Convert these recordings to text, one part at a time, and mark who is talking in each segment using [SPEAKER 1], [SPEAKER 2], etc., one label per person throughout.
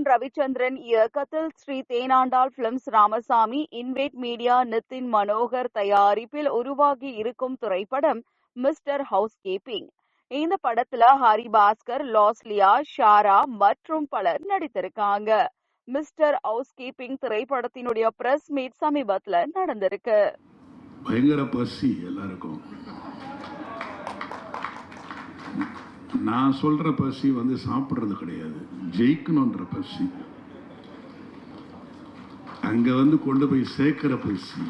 [SPEAKER 1] அருண் ரவிச்சந்திரன் இயக்கத்தில் Sri Thenandal films Ramasamy Invente media Nitin Manohar தயாரிப்பில் உருவாகி இருக்கும் திரைப்படம் மிஸ்டர் ஹவுஸ் கீப்பிங் இந்த படத்துல ஹரி பாஸ்கர் லாஸ்லியா ஷாரா மற்றும் பலர் நடித்திருக்காங்க. மிஸ்டர் ஹவுஸ் கீப்பிங் திரைப்படத்தினுடைய பிரஸ் மீட் சமீபத்துல நடந்திருக்கு.
[SPEAKER 2] பயங்கர பசி எல்லாருக்கும். நான் சொல்கிற பசி வந்து சாப்பிட்றது கிடையாது. ஜெயிக்கணுன்ற பசி. அங்கே வந்து கொண்டு போய் சேர்க்குற பசி.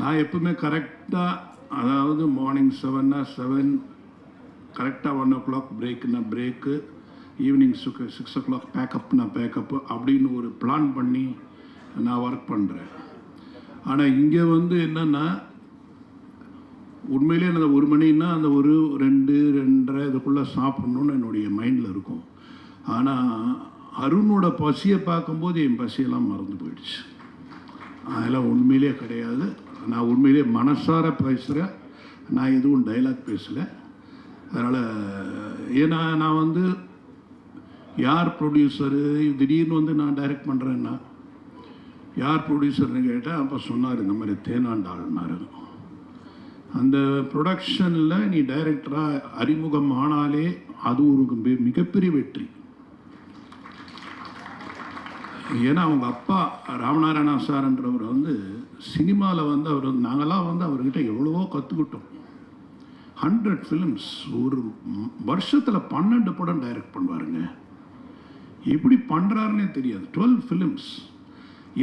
[SPEAKER 2] நான் எப்பவுமே கரெக்டாக அதாவது மார்னிங் செவன்னா செவன் கரெக்டாக ஒன் ஓ கிளாக் பிரேக்குனா break evening six o'clock பேக்கப்னா பேக்கப்பு அப்படின்னு ஒரு பிளான் பண்ணி நான் ஒர்க் பண்ணுறேன் ஆனால் இங்கே வந்து என்னென்னா உண்மையிலே அந்த ஒரு மணின்னா அந்த ஒரு ரெண்டு ரெண்டரை இதுக்குள்ளே சாப்பிட்ணுன்னு என்னுடைய மைண்டில் இருக்கும். ஆனால் அருணோட பசியை பார்க்கும்போது என் பசியெல்லாம் மறந்து போயிடுச்சு. அதெல்லாம் உண்மையிலே கிடையாது. நான் உண்மையிலே மனசார பேசுகிறேன் நான் எதுவும் டைலாக் பேசலை. அதனால் ஏன்னா நான் வந்து யார் ப்ரொடியூசரு திடீர்னு வந்து நான் டைரக்ட் பண்ணுறேன்னா யார் ப்ரொடியூசர்னு கேட்டால் அப்போ சொன்னார் இந்த மாதிரி தேனாண்டாள்னாரு. அந்த ப்ரொடக்ஷனில் நீ டைரக்டராக அறிமுகம் ஆனாலே அது ஒரு மிகப்பெரிய வெற்றி. ஏன்னா அவங்க அப்பா ராமநாராயணா சார்ன்றவர் வந்து சினிமாவில் வந்து அவர் வந்து நாங்களாம் வந்து அவர்கிட்ட எவ்வளவோ கற்றுக்கிட்டோம் ஹண்ட்ரட் ஃபிலிம்ஸ் ஒரு வருஷத்தில் பன்னெண்டு படம் டைரக்ட் பண்ணுவாருங்க. எப்படி பண்ணுறாருன்னே தெரியாது. டுவெல் ஃபிலிம்ஸ்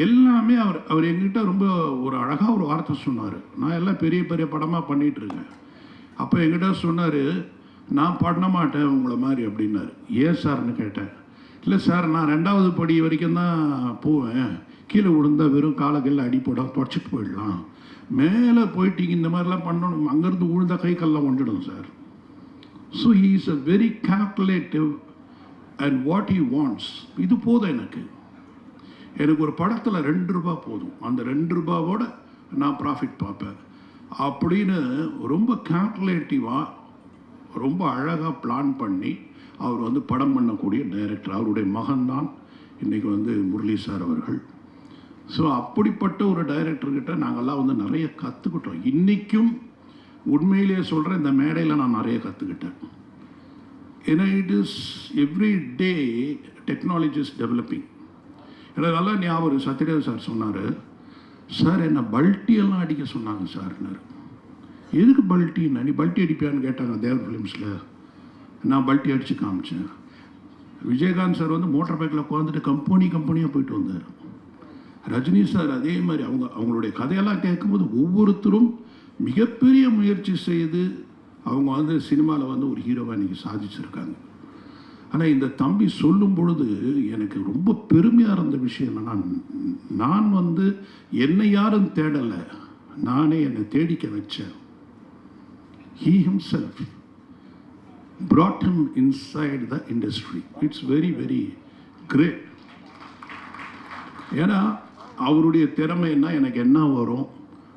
[SPEAKER 2] எல்லாமே அவர் அவர் எங்கிட்ட ரொம்ப ஒரு அழகாக ஒரு வார்த்தை சொன்னார். நான் எல்லாம் பெரிய பெரிய படமாக பண்ணிகிட்ருக்கேன் அப்போ எங்கிட்ட சொன்னார் நான் பண்ண மாட்டேன் உங்களை மாதிரி அப்படின்னாரு. ஏன் சார்னு கேட்டேன். இல்லை சார் நான் ரெண்டாவது படி வரைக்கும் தான் போவேன். கீழே விழுந்தா வெறும் காலக்கல்ல அடிப்படம் தொடச்சிட்டு போயிடலாம். மேலே போயிட்டீங்க இந்த மாதிரிலாம் பண்ணணும். அங்கேருந்து விழுந்தா கை கல்லாம் கொண்டுடும் sir. So he is a very calculative and what you wants இது போதும் எனக்கு. எனக்கு ஒரு படத்தில் ரெண்டு ரூபா போதும். அந்த ரெண்டு ரூபாவோட நான் ப்ராஃபிட் பார்ப்பேன். அப்படின்னு ரொம்ப கேல்குலேட்டிவாக ரொம்ப அழகாக பிளான் பண்ணி அவர் வந்து படம் பண்ணக்கூடிய டைரக்டர் அவருடைய மகன்தான் இன்றைக்கி வந்து முரளி சார் அவர்கள். ஸோ அப்படிப்பட்ட ஒரு டைரக்டர்கிட்ட நாங்கள்லாம் வந்து நிறைய கற்றுக்கிட்டோம் இன்றைக்கும் உண்மையிலேயே சொல்கிறேன் இந்த மேடையில் நான் நிறைய கற்றுக்கிட்டேன் ஏன்னா it is every day technology is developing எனக்கு நல்லா ஞாபகம் சத்யதேவ் சார் சொன்னார் சார் என்ன பல்ட்டியெல்லாம் அடிக்க சொன்னாங்க சார்னாரு எதுக்கு பல்ட்டின்னா நீ பல்ட்டி அடிப்பியான்னு கேட்டாங்க தேவர் ஃபிலிம்ஸில். நான் பல்ட்டி அடித்து காமிச்சேன். விஜயகாந்த் சார் வந்து மோட்டார் பைக்கில் உட்காந்துட்டு கம்பெனி கம்பெனியாக போயிட்டு வந்தார். ரஜினி சார் அதே மாதிரி அவங்க அவங்களுடைய கதையெல்லாம் கேட்கும்போது ஒவ்வொருத்தரும் மிகப்பெரிய முயற்சி செய்து அவங்க வந்து சினிமாவில் வந்து ஒரு ஹீரோவாக இன்றைக்கி சாதிச்சிருக்காங்க. ஆனால் இந்த தம்பி சொல்லும் பொழுது எனக்கு ரொம்ப பெருமையாக இருந்த விஷயம் என்னன்னா நான் வந்து என்னை யாரும் தேடலை. நானே என்னை தேடிக்க வச்சேன். He himself brought him inside the industry. It's very, very great. ஏன்னா அவருடைய திறமைன்னா எனக்கு என்ன வரும்?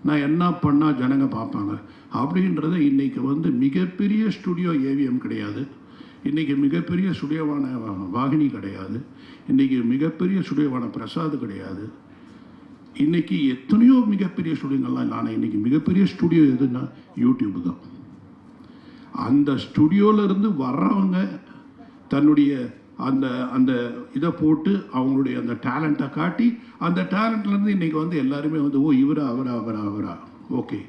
[SPEAKER 2] நான் என்ன பண்ணால் ஜனங்க பார்ப்பாங்க? அப்படின்றத இன்றைக்கி வந்து மிகப்பெரிய ஸ்டுடியோ ஏவிஎம் கிடையாது. இன்றைக்கி மிகப்பெரிய சுடையவான வாகினி கிடையாது. இன்னைக்கு மிகப்பெரிய சுடையவான பிரசாத் கிடையாது. இன்றைக்கி எத்தனையோ மிகப்பெரிய ஸ்டுடியோங்கள்லாம் இல்லை ஆனால் இன்னைக்கு மிகப்பெரிய ஸ்டுடியோ எதுன்னா யூடியூப் தான். அந்த ஸ்டுடியோவிலேருந்து வர்றவங்க தன்னுடைய அந்த அந்த இதை போட்டு அவங்களுடைய அந்த டேலண்ட்டை காட்டி அந்த டேலண்ட்லேருந்து இன்னைக்கு வந்து எல்லாருமே வந்து ஓ இவரா அவரா அவரா அவரா ஓகே.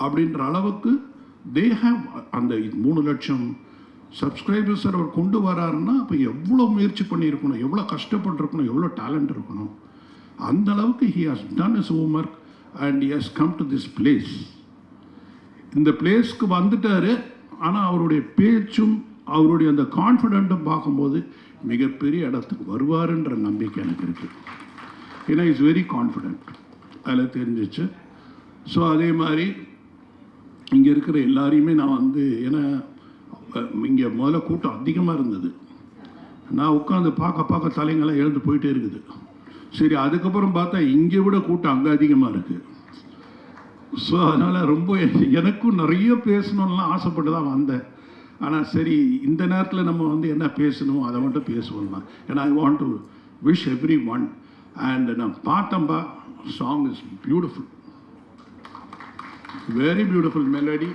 [SPEAKER 2] அப்படின்ற அளவுக்கு தே ஹேவ் அந்த மூணு லட்சம் சப்ஸ்கிரைபர்ஸை அவர் கொண்டு வராருன்னா அப்போ எவ்வளோ முயற்சி பண்ணியிருக்கணும் எவ்வளோ கஷ்டப்பட்டுருக்கணும் எவ்வளோ டேலண்ட் இருக்கணும். அந்த அளவுக்கு he has done is homework and he come to this place இந்த பிளேஸ்க்கு வந்துட்டார். ஆனால் அவருடைய பேச்சும் அவருடைய அந்த கான்ஃபிடென்ட்டும் பார்க்கும்போது மிகப்பெரிய இடத்துக்கு வருவாருன்ற நம்பிக்கை எனக்கு இருக்குது ஏன்னா இஸ் வெரி கான்ஃபிடென்ட் அதில் தெரிஞ்சிச்சு. ஸோ அதே மாதிரி இங்கே இருக்கிற எல்லாரையுமே நான் வந்து ஏன்னா இங்கே முதல்ல கூட்டம் அதிகமாக இருந்தது. நான் உட்காந்து பார்க்க பார்க்க தலைங்கெல்லாம் எழுந்து போயிட்டே இருக்குது. சரி அதுக்கப்புறம் பார்த்தா இங்கே விட கூட்டம் அங்கே அதிகமாக இருக்குது ஸோ அதனால் ரொம்ப எனக்கும் நிறைய பேசணும்லாம் ஆசைப்பட்டு தான் வந்தேன். ஆனால் சரி இந்த நேரத்தில் நம்ம வந்து என்ன பேசணும்? அதை மட்டும் பேசுவோம் தான் ஏன்னா I want to wish everyone and நான் பார்த்தம்பா song is beautiful very beautiful melody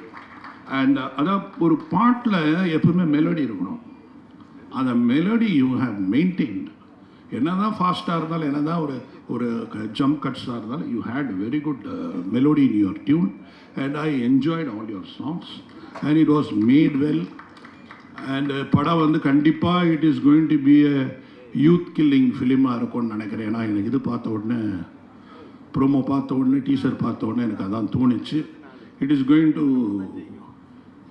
[SPEAKER 2] and uh, அதான் ஒரு பாட்டில் எப்பவுமே மெலடி இருக்கணும். அந்த மெலடி யூ ஹேவ் என்ன தான் ஃபாஸ்ட்டாக இருந்தாலும் என்ன தான் ஒரு ஒரு ஜம்ப் கட்ஸாக இருந்தாலும் you had very good melody in your tune and I enjoyed all your songs and it was made well and படம் வந்து கண்டிப்பாக it is going to be a youth killing ஃபிலிமாக இருக்கும்னு நினைக்கிறேன். ஏன்னா எனக்கு இது பார்த்த உடனே ப்ரோமோ பார்த்த உடனே டீசர் பார்த்த உடனே எனக்கு அதான் தோணுச்சு. It is going to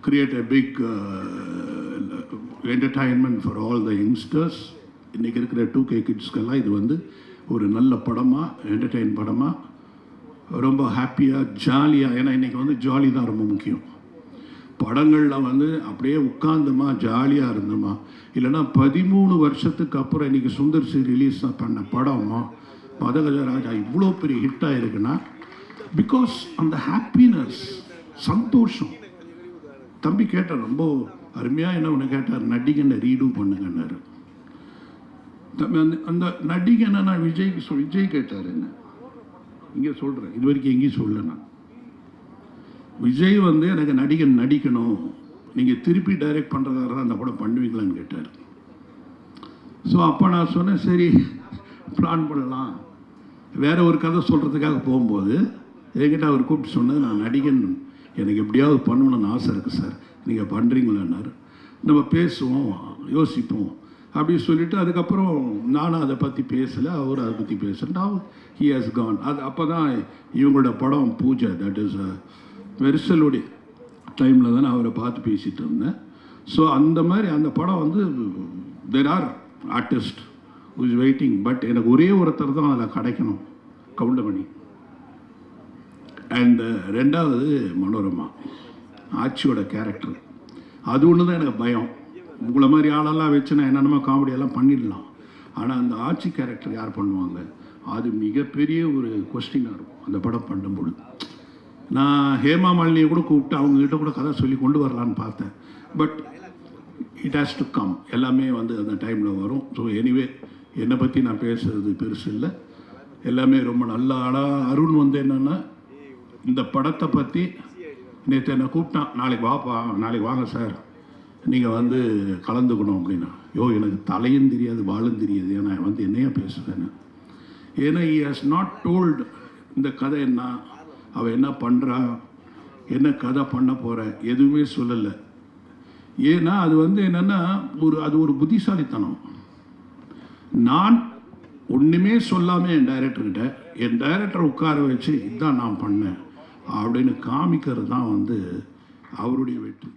[SPEAKER 2] create a big entertainment for all the youngsters. இன்றைக்கி இருக்கிற டூ கே கிட்ஸ்க்கெல்லாம் இது வந்து ஒரு நல்ல படமாக என்டர்டெயின் படமாக ரொம்ப ஹாப்பியாக ஜாலியாக ஏன்னா இன்றைக்கி வந்து ஜாலி தான் ரொம்ப முக்கியம். படங்களில் வந்து அப்படியே உட்காந்துமா ஜாலியாக இருந்தோமா? இல்லைன்னா பதிமூணு வருஷத்துக்கு அப்புறம் இன்றைக்கி சுந்தர் சி ரிலீஸ் பண்ண படமா? மதகஜராஜா இவ்வளோ பெரிய ஹிட் இருக்குன்னா பிகாஸ் அந்த ஹாப்பினஸ் சந்தோஷம். தம்பி கேட்டார் ரொம்ப அருமையாக என்ன ஒன்று கேட்டார்? நடிகனை ரீடூ பண்ணுங்கன்னாரு. தம்பி அந்த அந்த நடிகனை நான் விஜய் சொல் விஜய் கேட்டார் என்ன? இங்கே சொல்கிறேன் இது வரைக்கும் எங்கேயும் சொல்ல நான். விஜய் வந்து எனக்கு நடிகன் நடிக்கணும். நீங்கள் திருப்பி டைரக்ட் பண்ணுறதா இருந்தால் அந்த படம் பண்ணுவீங்களான்னு கேட்டார். ஸோ அப்போ நான் சொன்னேன் சரி பிளான் பண்ணலாம். வேறு ஒரு கதை சொல்கிறதுக்காக போகும்போது என்கிட்ட அவர் கூப்பிட்டு சொன்னது நான் நடிகன் எனக்கு எப்படியாவது பண்ணணும்னு ஆசை இருக்குது சார். நீங்கள் பண்ணுறீங்களான்னாரு நம்ம பேசுவோம் யோசிப்போம். அப்படி சொல்லிட்டு அதுக்கப்புறம் நானும் அதை பற்றி பேசலை அவர் அதை பற்றி பேசல. நான் ஹி ஹாஸ் கான் அது அப்போ தான் இவங்களோட படம் பூஜை தட் இஸ் uh, வெரிசலுடைய டைமில் தான் நான் அவரை பார்த்து பேசிகிட்டு இருந்தேன். ஸோ அந்த மாதிரி அந்த படம் வந்து there are artist is waiting but எனக்கு ஒரே ஒருத்தர் தான் அதில் கிடைக்கணும். கவுண்டமணி. அண்ட் uh, ரெண்டாவது மனோரமா ஆட்சியோட கேரக்டர் அது ஒன்று தான் எனக்கு பயம். உங்களை மாதிரி ஆளெல்லாம் வச்சு நான் என்னென்னமோ காமெடியெல்லாம் பண்ணிடலாம். ஆனால் அந்த ஆட்சி கேரக்டர் யார் பண்ணுவாங்க? அது மிகப்பெரிய ஒரு கொஸ்டினாக இருக்கும். அந்த படம் பண்ணும்பொழுது நான் ஹேமா மாலினியை கூட கூப்பிட்டு அவங்ககிட்ட கூட கதை சொல்லி கொண்டு வரலான்னு பார்த்தேன். But it has to come எல்லாமே வந்து அந்த டைமில் வரும். ஸோ எனிவே என்னை பற்றி நான் பேசுறது பெருசு இல்லை. எல்லாமே ரொம்ப நல்ல ஆனால் அருண் வந்து என்னென்னா இந்த படத்தை பற்றி நேற்று என்னை கூப்பிட்டான் நாளைக்கு வாப்பா நாளைக்கு வாங்க சார். நீங்கள் வந்து கலந்துக்கணும் அப்படின்னா. யோ எனக்கு தலையும் தெரியாது வாழும் தெரியாது. ஏன்னா வந்து என்னையா பேசுவேன்னு ஏன்னா இ ஹஸ் நாட் டோல்டு இந்த கதை என்ன அவள் என்ன பண்ணுறா என்ன கதை பண்ண போகிற எதுவுமே சொல்லலை. ஏன்னா அது வந்து என்னென்னா ஒரு அது ஒரு புத்திசாலித்தனம். நான் ஒன்றுமே சொல்லாமல் என் டைரக்டர்கிட்ட என் டைரக்டர் உட்கார வச்சு இதுதான் நான் பண்ணேன். அப்படின்னு காமிக்கிறது தான் வந்து அவருடைய வெற்றி.